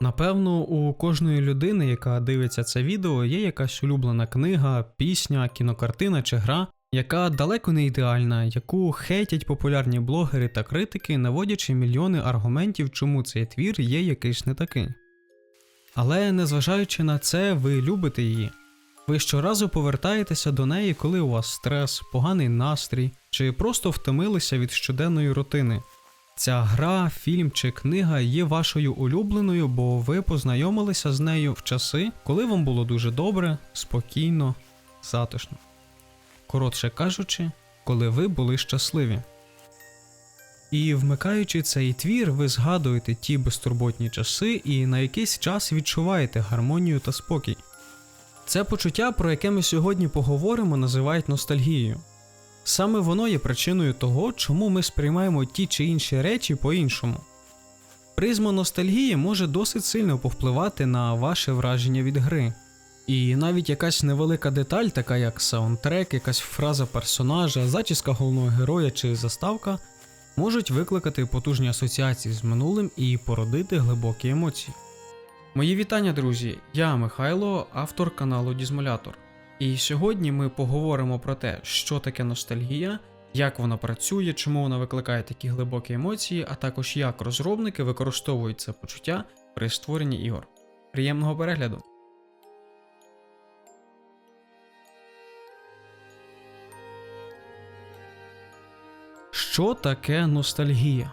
Напевно, у кожної людини, яка дивиться це відео, є якась улюблена книга, пісня, кінокартина чи гра, яка далеко не ідеальна, яку хейтять популярні блогери та критики, наводячи мільйони аргументів, чому цей твір є якийсь не такий. Але незважаючи на це, ви любите її. Ви щоразу повертаєтеся до неї, коли у вас стрес, поганий настрій, чи просто втомилися від щоденної рутини. Ця гра, фільм чи книга є вашою улюбленою, бо ви познайомилися з нею в часи, коли вам було дуже добре, спокійно, затишно. Коротше кажучи, коли ви були щасливі. І вмикаючи цей твір, ви згадуєте ті безтурботні часи і на якийсь час відчуваєте гармонію та спокій. Це почуття, про яке ми сьогодні поговоримо, називають ностальгією. Саме воно є причиною того, чому ми сприймаємо ті чи інші речі по-іншому. Призма ностальгії може досить сильно повпливати на ваше враження від гри. І навіть якась невелика деталь, така як саундтрек, якась фраза персонажа, зачіска головного героя чи заставка, можуть викликати потужні асоціації з минулим і породити глибокі емоції. Мої вітання, друзі! Я Михайло, автор каналу Дізмолятор. І сьогодні ми поговоримо про те, що таке ностальгія, як вона працює, чому вона викликає такі глибокі емоції, а також як розробники використовують це почуття при створенні ігор. Приємного перегляду! Що таке ностальгія?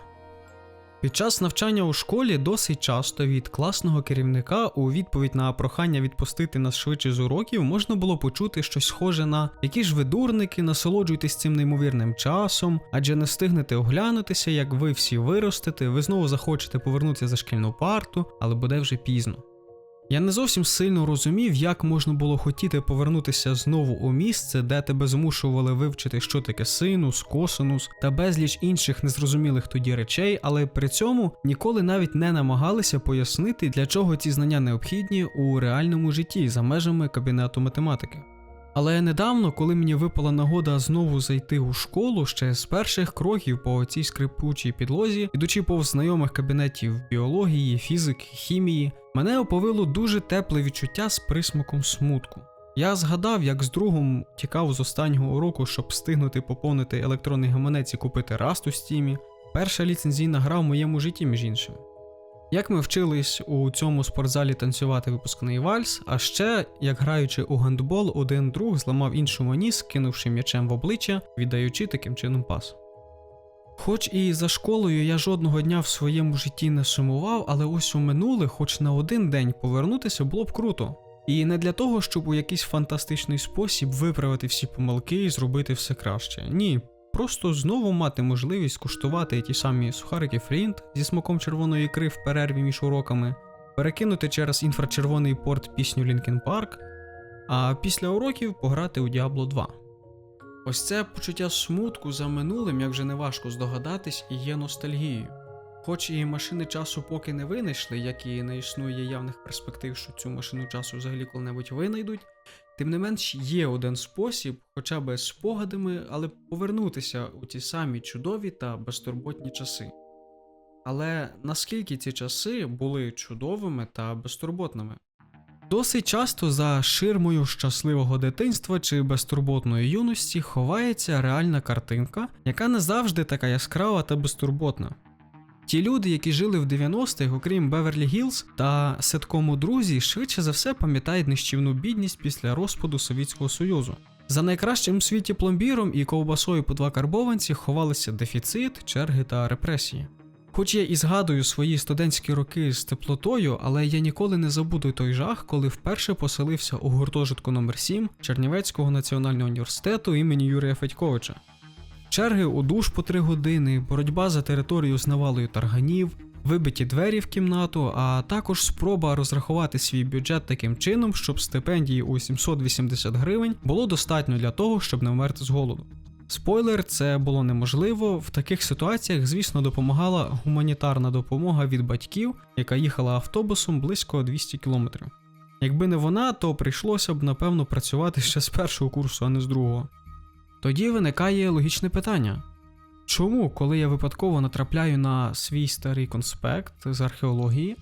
Під час навчання у школі досить часто від класного керівника у відповідь на прохання відпустити нас швидше з уроків можна було почути щось схоже на які ж ви дурники, насолоджуйтесь цим неймовірним часом, адже не встигнете оглянутися, як ви всі виростете, ви знову захочете повернутися за шкільну парту, але буде вже пізно. Я не зовсім сильно розумів, як можна було хотіти повернутися знову у місце, де тебе змушували вивчити, що таке синус, косинус та безліч інших незрозумілих тоді речей, але при цьому ніколи навіть не намагалися пояснити, для чого ці знання необхідні у реальному житті за межами кабінету математики. Але недавно, коли мені випала нагода знову зайти у школу ще з перших кроків по цій скрипучій підлозі, ідучи повз знайомих кабінетів біології, фізики, хімії, мене оповило дуже тепле відчуття з присмаком смутку. Я згадав, як з другом тікав з останнього уроку, щоб встигнути поповнити електронний гаманець і купити расту в стімі. Перша ліцензійна гра в моєму житті, між іншим. Як ми вчились у цьому спортзалі танцювати випускний вальс, а ще, як граючи у гандбол, один друг зламав іншому ніс, кинувши м'ячем в обличчя, віддаючи таким чином пас. Хоч і за школою я жодного дня в своєму житті не сумував, але ось у минуле, хоч на один день повернутися було б круто. І не для того, щоб у якийсь фантастичний спосіб виправити всі помилки і зробити все краще. Ні, просто знову мати можливість куштувати ті самі сухарики Флінт зі смаком червоної ікри в перерві між уроками, перекинути через інфрачервоний порт пісню Лінкен Парк, а після уроків пограти у Diablo 2. Ось це почуття смутку за минулим, як вже не важко здогадатись, і є ностальгією. Хоч і машини часу поки не винайшли, як і не існує явних перспектив, що цю машину часу взагалі коли-небудь винайдуть, тим не менш є один спосіб, хоча б з спогадами, але повернутися у ті самі чудові та безтурботні часи. Але наскільки ці часи були чудовими та безтурботними? Досить часто за ширмою щасливого дитинства чи безтурботної юності ховається реальна картинка, яка не завжди така яскрава та безтурботна. Ті люди, які жили в 90-х, окрім Беверлі Гілз та сеткому друзі, швидше за все пам'ятають нищівну бідність після розпаду Совєтського Союзу. За найкращим у світі пломбіром і ковбасою по два карбованці ховалися дефіцит, черги та репресії. Хоч я і згадую свої студентські роки з теплотою, але я ніколи не забуду той жах, коли вперше поселився у гуртожитку номер 7 Чернівецького національного університету імені Юрія Федьковича. Черги у душ по три години, боротьба за територію з навалою тарганів, вибиті двері в кімнату, а також спроба розрахувати свій бюджет таким чином, щоб стипендії у 780 гривень було достатньо для того, щоб не вмерти з голоду. Спойлер, це було неможливо. В таких ситуаціях, звісно, допомагала гуманітарна допомога від батьків, яка їхала автобусом близько 200 км. Якби не вона, то прийшлося б напевно працювати ще з першого курсу, а не з другого. Тоді виникає логічне питання: чому, коли я випадково натрапляю на свій старий конспект з археології,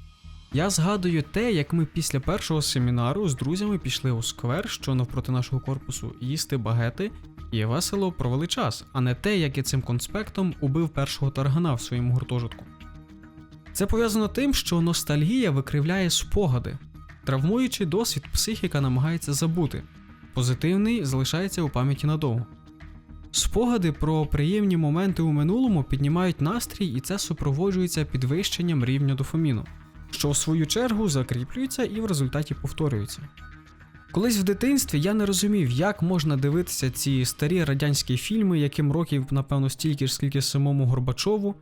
Я згадую те, як ми після першого семінару з друзями пішли у сквер, що навпроти нашого корпусу, їсти багети і весело провели час, а не те, як я цим конспектом убив першого таргана в своєму гуртожитку. Це пов'язано тим, що ностальгія викривляє спогади. Травмуючий досвід психіка намагається забути, позитивний залишається у пам'яті надовго. Спогади про приємні моменти у минулому піднімають настрій, і це супроводжується підвищенням рівня дофаміну, що в свою чергу закріплюється і в результаті повторюється. Колись в дитинстві я не розумів, як можна дивитися ці старі радянські фільми, яким років, напевно, стільки ж, скільки самому Горбачову,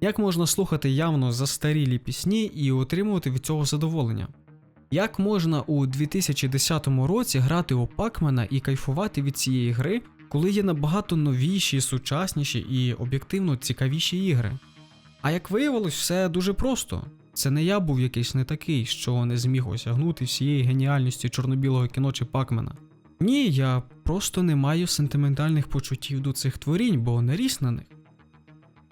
як можна слухати явно застарілі пісні і отримувати від цього задоволення. Як можна у 2010 році грати у Пакмена і кайфувати від цієї гри, коли є набагато новіші, сучасніші і об'єктивно цікавіші ігри? А як виявилось, все дуже просто. Це не я був якийсь не такий, що не зміг осягнути всієї геніальності чорно-білого кіно чи Пакмена. Ні, я просто не маю сентиментальних почуттів до цих творінь, бо не ріс на них.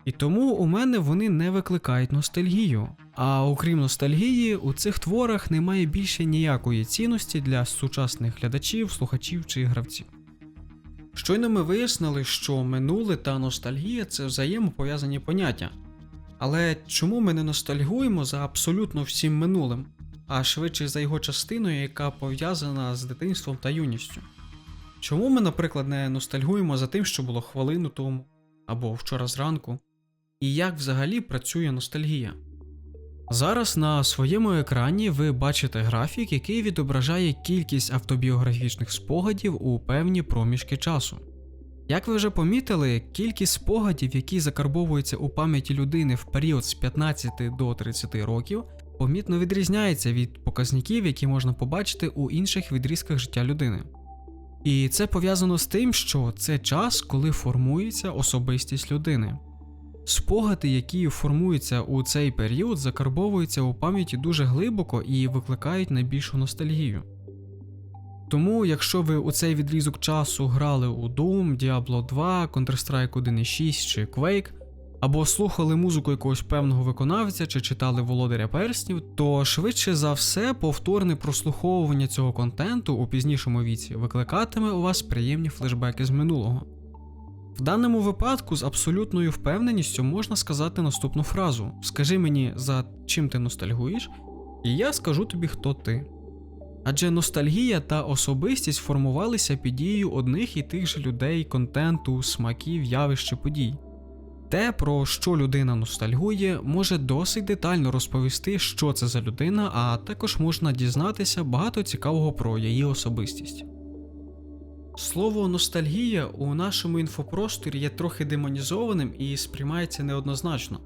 І тому у мене вони не викликають ностальгію. А окрім ностальгії, у цих творах немає більше ніякої цінності для сучасних глядачів, слухачів чи гравців. Щойно ми вияснили, що минуле та ностальгія це взаємопов'язані поняття. Але чому ми не ностальгуємо за абсолютно всім минулим, а швидше за його частиною, яка пов'язана з дитинством та юністю? Чому ми, наприклад, не ностальгуємо за тим, що було хвилину тому або вчора зранку? І як взагалі працює ностальгія? Зараз на своєму екрані ви бачите графік, який відображає кількість автобіографічних спогадів у певні проміжки часу. Як ви вже помітили, кількість спогадів, які закарбовуються у пам'яті людини в період з 15 до 30 років, помітно відрізняється від показників, які можна побачити у інших відрізках життя людини. І це пов'язано з тим, що це час, коли формується особистість людини. Спогади, які формуються у цей період, закарбовуються у пам'яті дуже глибоко і викликають найбільшу ностальгію. Тому, якщо ви у цей відрізок часу грали у Doom, Diablo 2, Counter-Strike 1.6 чи Quake, або слухали музику якогось певного виконавця чи читали Володаря Перснів, то швидше за все повторне прослуховування цього контенту у пізнішому віці викликатиме у вас приємні флешбеки з минулого. В даному випадку з абсолютною впевненістю можна сказати наступну фразу: Скажи мені, за чим ти ностальгуєш, і я скажу тобі, хто ти. Адже ностальгія та особистість формувалися під дією одних і тих же людей, контенту, смаків, явищ чи подій. Те, про що людина ностальгує, може досить детально розповісти, що це за людина, а також можна дізнатися багато цікавого про її особистість. Слово ностальгія у нашому інфопросторі є трохи демонізованим і сприймається неоднозначно.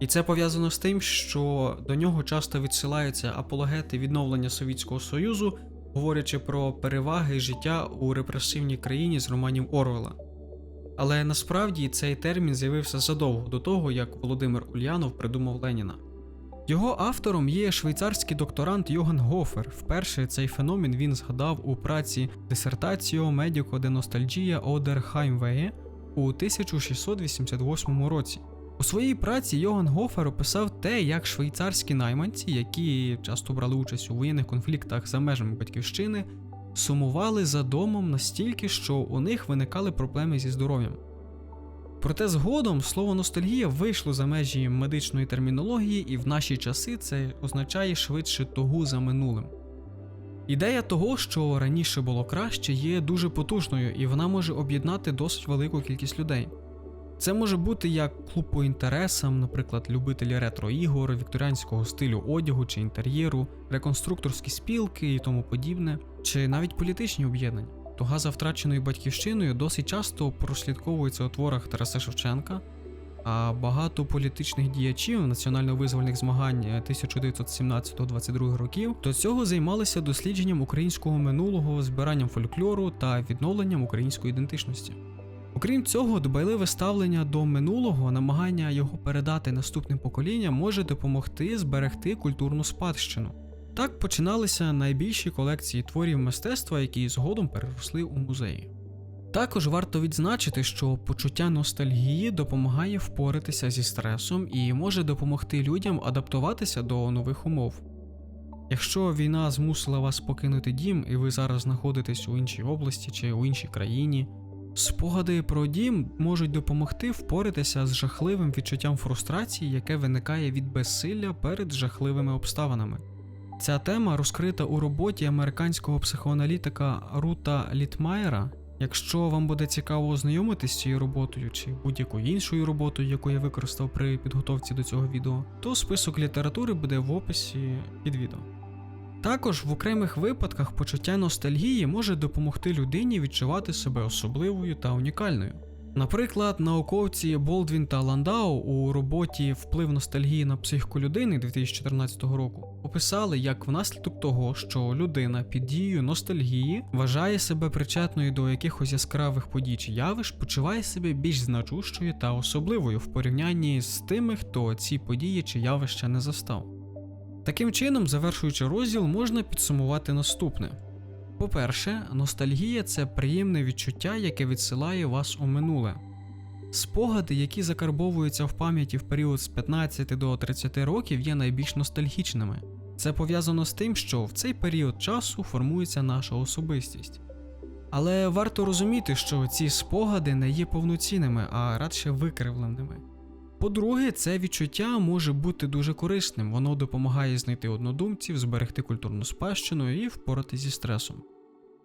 І це пов'язано з тим, що до нього часто відсилаються апологети відновлення Совєтського Союзу, говорячи про переваги життя у репресивній країні з романів Орвела. Але насправді цей термін з'явився задовго до того, як Володимир Ульянов придумав Леніна. Його автором є швейцарський докторант Йоган Гофер. Вперше цей феномен він згадав у праці Дисертаціо Медіко де Ностальджія Одер Хаймвеє у 1688 році. У своїй праці Йоган Гофер описав те, як швейцарські найманці, які часто брали участь у воєнних конфліктах за межами батьківщини, сумували за домом настільки, що у них виникали проблеми зі здоров'ям. Проте згодом слово ностальгія вийшло за межі медичної термінології, і в наші часи це означає швидше тогу за минулим. Ідея того, що раніше було краще, є дуже потужною, і вона може об'єднати досить велику кількість людей. Це може бути як клуб по інтересам, наприклад, любителі ретро-ігор, вікторіанського стилю одягу чи інтер'єру, реконструкторські спілки і тому подібне, чи навіть політичні об'єднання. Туга за втраченою батьківщиною досить часто прослідковується у творах Тараса Шевченка, а багато політичних діячів національно-визвольних змагань 1917-22 років до цього займалися дослідженням українського минулого, збиранням фольклору та відновленням української ідентичності. Окрім цього, дбайливе ставлення до минулого, намагання його передати наступним поколінням може допомогти зберегти культурну спадщину. Так починалися найбільші колекції творів мистецтва, які згодом переросли у музеї. Також варто відзначити, що почуття ностальгії допомагає впоратися зі стресом і може допомогти людям адаптуватися до нових умов. Якщо війна змусила вас покинути дім, і ви зараз знаходитесь у іншій області чи у іншій країні, спогади про дім можуть допомогти впоратися з жахливим відчуттям фрустрації, яке виникає від безсилля перед жахливими обставинами. Ця тема розкрита у роботі американського психоаналітика Рута Літмайера. Якщо вам буде цікаво ознайомитись з цією роботою чи будь-якою іншою роботою, яку я використав при підготовці до цього відео, то список літератури буде в описі під відео. Також в окремих випадках почуття ностальгії може допомогти людині відчувати себе особливою та унікальною. Наприклад, науковці Болдвін та Ландау у роботі Вплив ностальгії на психіку людини 2014 року описали, як внаслідок того, що людина під дією ностальгії вважає себе причетною до якихось яскравих подій чи явищ, почуває себе більш значущою та особливою в порівнянні з тими, хто ці події чи явища не застав. Таким чином, завершуючи розділ, можна підсумувати наступне. По-перше, ностальгія це приємне відчуття, яке відсилає вас у минуле. Спогади, які закарбовуються в пам'яті в період з 15 до 30 років, є найбільш ностальгічними. Це пов'язано з тим, що в цей період часу формується наша особистість. Але варто розуміти, що ці спогади не є повноцінними, а радше викривленими. По-друге, це відчуття може бути дуже корисним, воно допомагає знайти однодумців, зберегти культурну спадщину і впоратися зі стресом.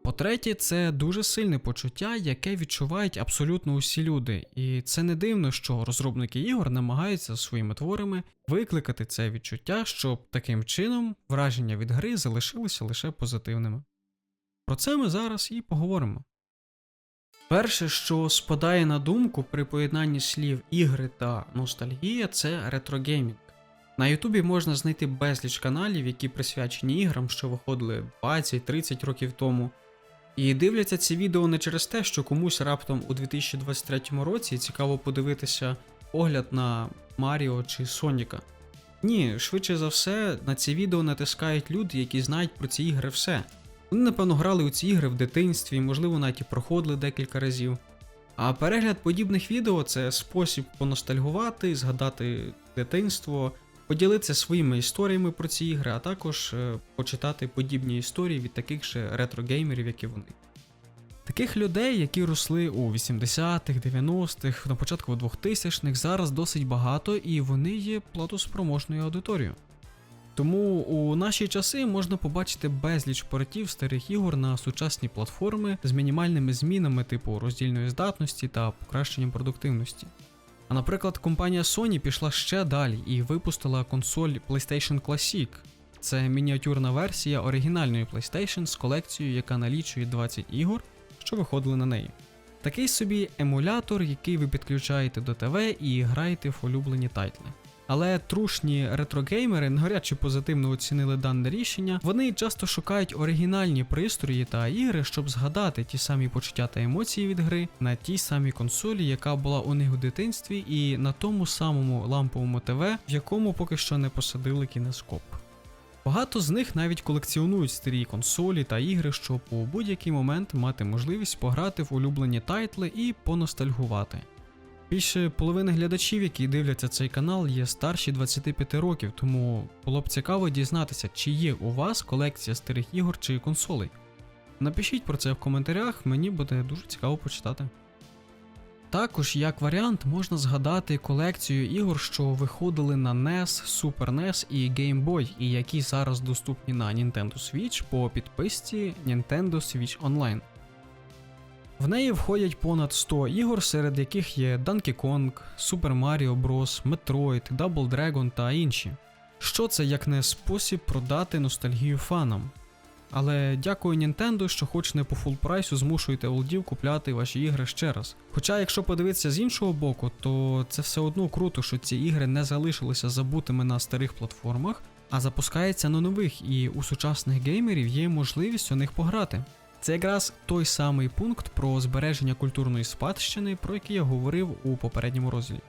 По-третє, це дуже сильне почуття, яке відчувають абсолютно усі люди, і це не дивно, що розробники ігор намагаються своїми творами викликати це відчуття, щоб таким чином враження від гри залишилися лише позитивними. Про це ми зараз і поговоримо. Перше, що спадає на думку при поєднанні слів ігри та ностальгія, це ретрогеймінг. На Ютубі можна знайти безліч каналів, які присвячені іграм, що виходили 20-30 років тому. І дивляться ці відео не через те, що комусь раптом у 2023 році цікаво подивитися огляд на Маріо чи Соніка. Ні, швидше за все, на ці відео натискають люди, які знають про ці ігри все. Вони, напевно, грали у ці ігри в дитинстві, можливо, навіть і проходили декілька разів. А перегляд подібних відео це спосіб поностальгувати, згадати дитинство, поділитися своїми історіями про ці ігри, а також е, почитати подібні історії від таких же ретро-геймерів, як і вони. Таких людей, які росли у 80-х, 90-х, на початку 2000-х, зараз досить багато і вони є платоспроможною аудиторією. Тому у наші часи можна побачити безліч портів старих ігор на сучасні платформи з мінімальними змінами типу роздільної здатності та покращенням продуктивності. А наприклад, компанія Sony пішла ще далі і випустила консоль PlayStation Classic. Це мініатюрна версія оригінальної PlayStation з колекцією, яка налічує 20 ігор, що виходили на неї. Такий собі емулятор, який ви підключаєте до ТВ і граєте в улюблені тайтли. Але трушні ретрогеймери навряд позитивно оцінили дане рішення. Вони часто шукають оригінальні пристрої та ігри, щоб згадати ті самі почуття та емоції від гри на тій самій консолі, яка була у них у дитинстві, і на тому самому ламповому ТВ, в якому поки що не посадили кінескоп. Багато з них навіть колекціонують старі консолі та ігри, щоб у будь-який момент мати можливість пограти в улюблені тайтли і поностальгувати. Більше половини глядачів, які дивляться цей канал, є старші 25 років, тому було б цікаво дізнатися, чи є у вас колекція старих ігор чи консолей. Напишіть про це в коментарях, мені буде дуже цікаво почитати. Також, як варіант, можна згадати колекцію ігор, що виходили на NES, Super NES і Game Boy, і які зараз доступні на Nintendo Switch по підписці Nintendo Switch Online. В неї входять понад 100 ігор, серед яких є Donkey Kong, Super Mario Bros, Metroid, Double Dragon та інші. Що це як не спосіб продати ностальгію фанам? Але дякую Nintendo, що хоч не по фул прайсу змушуєте олдів купляти ваші ігри ще раз. Хоча, якщо подивитися з іншого боку, то це все одно круто, що ці ігри не залишилися забутими на старих платформах, а запускаються на нових, і у сучасних геймерів є можливість у них пограти. Це якраз той самий пункт про збереження культурної спадщини, про який я говорив у попередньому розділі.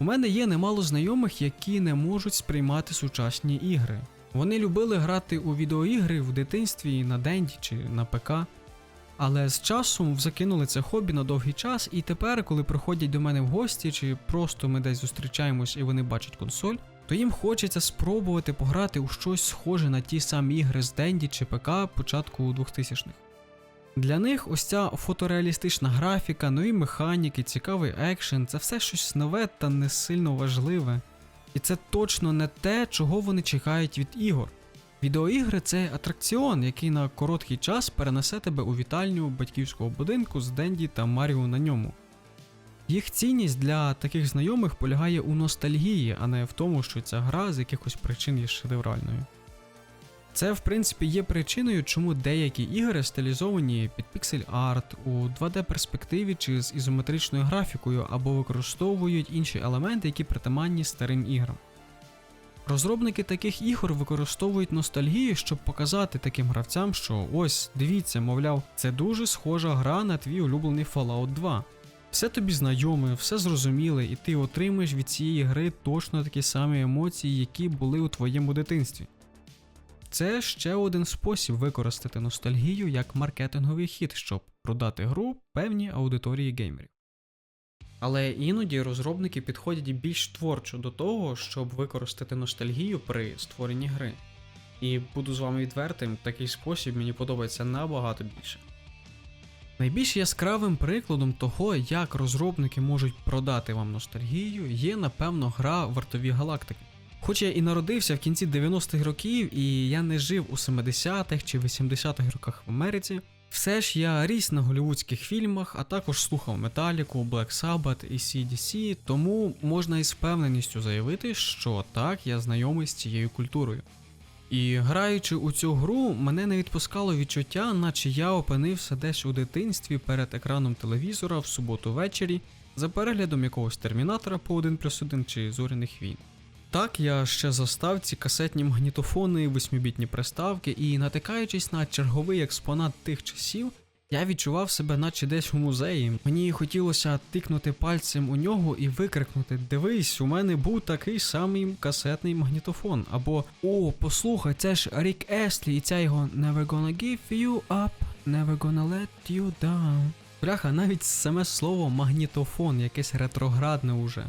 У мене є немало знайомих, які не можуть сприймати сучасні ігри. Вони любили грати у відеоігри в дитинстві на денді чи на ПК. Але з часом закинули це хобі на довгий час, і тепер, коли приходять до мене в гості, чи просто ми десь зустрічаємось і вони бачать консоль, то їм хочеться спробувати пограти у щось схоже на ті самі ігри з Денді чи ПК початку 2000-х. Для них ось ця фотореалістична графіка, нові механіки, цікавий екшен це все щось нове та не сильно важливе. І це точно не те, чого вони чекають від ігор. Відеоігри це атракціон, який на короткий час перенесе тебе у вітальню батьківського будинку з Денді та Маріо на ньому. Їх цінність для таких знайомих полягає у ностальгії, а не в тому, що ця гра з якихось причин є шедевральною. Це, в принципі, є причиною, чому деякі ігри стилізовані під піксель арт у 2D перспективі чи з ізометричною графікою або використовують інші елементи, які притаманні старим іграм. Розробники таких ігор використовують ностальгію, щоб показати таким гравцям, що ось, дивіться, мовляв, це дуже схожа гра на твій улюблений Fallout 2. Все тобі знайоме, все зрозуміле, і ти отримаєш від цієї гри точно такі самі емоції, які були у твоєму дитинстві. Це ще один спосіб використати ностальгію як маркетинговий хід, щоб продати гру певній аудиторії геймерів. Але іноді розробники підходять більш творчо до того, щоб використати ностальгію при створенні гри. І буду з вами відвертим, такий спосіб мені подобається набагато більше. Найбільш яскравим прикладом того, як розробники можуть продати вам ностальгію, є, напевно, гра Вартові галактики. Хоч я і народився в кінці 90-х років, і я не жив у 70-х чи 80-х роках в Америці, все ж я ріс на голівудських фільмах, а також слухав Металіку, Black Sabbath і CDC, тому можна із впевненістю заявити, що так, я знайомий з цією культурою. І граючи у цю гру, мене не відпускало відчуття, наче я опинився десь у дитинстві перед екраном телевізора в суботу ввечері за переглядом якогось термінатора по 1 плюс 1 чи зоряних війн. Так, я ще застав ці касетні магнітофони, восьмібітні приставки, і натикаючись на черговий експонат тих часів, я відчував себе, наче десь у музеї. Мені хотілося тикнути пальцем у нього і викрикнути: Дивись, у мене був такий самий касетний магнітофон. Або О, послухай, це ж Рік Еслі, і ця його Never gonna give you up, never gonna let you down. Бляха, навіть саме слово магнітофон, якесь ретроградне уже.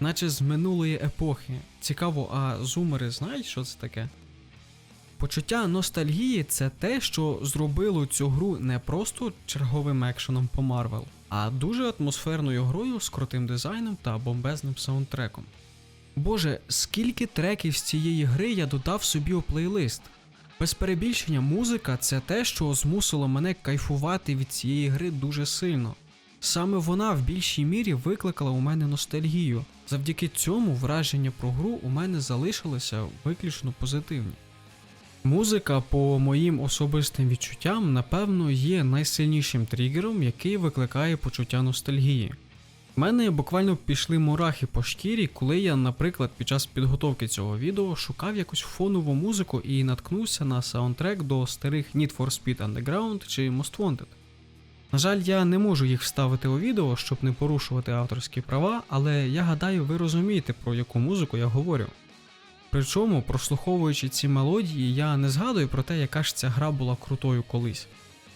Наче з минулої епохи. Цікаво, а зумери знають, що це таке? Почуття ностальгії це те, що зробило цю гру не просто черговим екшеном по Марвел, а дуже атмосферною грою з крутим дизайном та бомбезним саундтреком. Боже, скільки треків з цієї гри я додав собі у плейлист. Без перебільшення, музика це те, що змусило мене кайфувати від цієї гри дуже сильно. Саме вона в більшій мірі викликала у мене ностальгію. Завдяки цьому враження про гру у мене залишилися виключно позитивні. Музика, по моїм особистим відчуттям, напевно, є найсильнішим тригером, який викликає почуття ностальгії. У мене буквально пішли мурахи по шкірі, коли я, наприклад, під час підготовки цього відео шукав якусь фонову музику і наткнувся на саундтрек до старих Need for Speed Underground чи Most Wanted. На жаль, я не можу їх вставити у відео, щоб не порушувати авторські права, але я гадаю, ви розумієте, про яку музику я говорю. Причому, прослуховуючи ці мелодії, я не згадую про те, яка ж ця гра була крутою колись.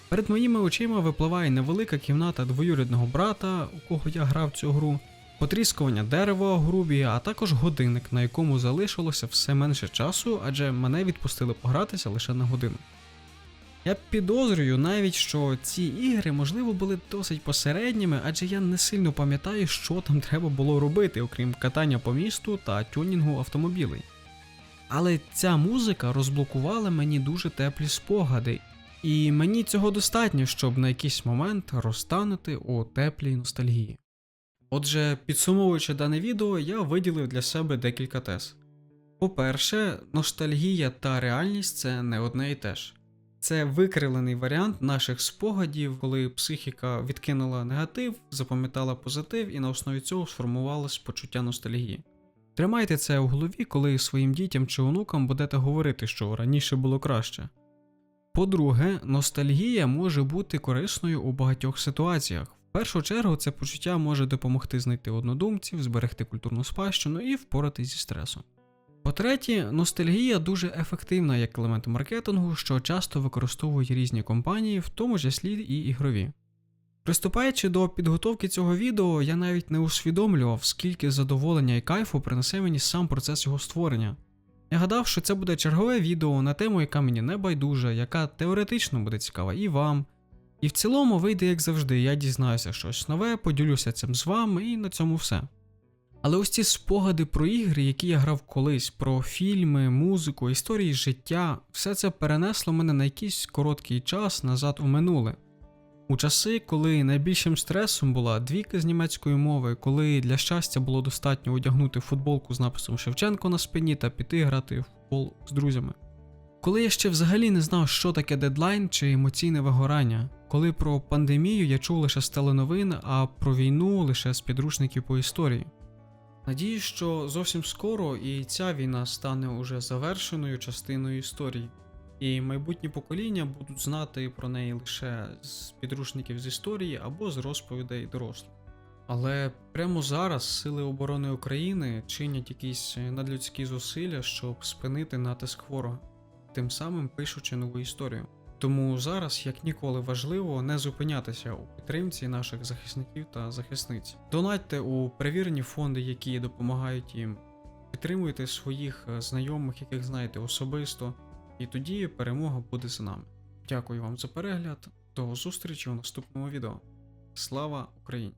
Перед моїми очима випливає невелика кімната двоюрідного брата, у кого я грав цю гру, потріскування дерева у грубі, а також годинник, на якому залишилося все менше часу, адже мене відпустили погратися лише на годину. Я підозрюю навіть, що ці ігри, можливо, були досить посередніми, адже я не сильно пам'ятаю, що там треба було робити, окрім катання по місту та тюнінгу автомобілей. Але ця музика розблокувала мені дуже теплі спогади, і мені цього достатньо, щоб на якийсь момент розтанути у теплій ностальгії. Отже, підсумовуючи дане відео, я виділив для себе декілька тез. По-перше, ностальгія та реальність це не одне і те ж. Це викривлений варіант наших спогадів, коли психіка відкинула негатив, запам'ятала позитив і на основі цього сформувалось почуття ностальгії. Тримайте це у голові, коли своїм дітям чи онукам будете говорити, що раніше було краще. По-друге, ностальгія може бути корисною у багатьох ситуаціях. В першу чергу це почуття може допомогти знайти однодумців, зберегти культурну спадщину і впоратись зі стресом. По-третє, ностальгія дуже ефективна як елемент маркетингу, що часто використовують різні компанії, в тому числі і ігрові. Приступаючи до підготовки цього відео, я навіть не усвідомлював, скільки задоволення і кайфу принесе мені сам процес його створення. Я гадав, що це буде чергове відео на тему, яка мені не байдужа, яка теоретично буде цікава і вам. І в цілому вийде як завжди, я дізнаюся щось нове, поділюся цим з вами, і на цьому все. Але ось ці спогади про ігри, які я грав колись, про фільми, музику, історії життя, все це перенесло мене на якийсь короткий час назад у минуле. У часи, коли найбільшим стресом була двійка з німецької мови, коли для щастя було достатньо одягнути футболку з написом Шевченко на спині та піти грати в футбол з друзями. Коли я ще взагалі не знав, що таке дедлайн чи емоційне вигорання, коли про пандемію я чув лише з теленовин, а про війну лише з підручників по історії. Надіюсь, що зовсім скоро і ця війна стане уже завершеною частиною історії, і майбутні покоління будуть знати про неї лише з підручників з історії або з розповідей дорослих. Але прямо зараз Сили оборони України чинять якісь надлюдські зусилля, щоб спинити натиск ворога, тим самим пишучи нову історію. Тому зараз, як ніколи, важливо не зупинятися у підтримці наших захисників та захисниць. Донатьте у перевірені фонди, які допомагають їм. Підтримуйте своїх е, знайомих, яких знаєте особисто, і тоді перемога буде за нами. Дякую вам за перегляд. До зустрічі у наступному відео. Слава Україні!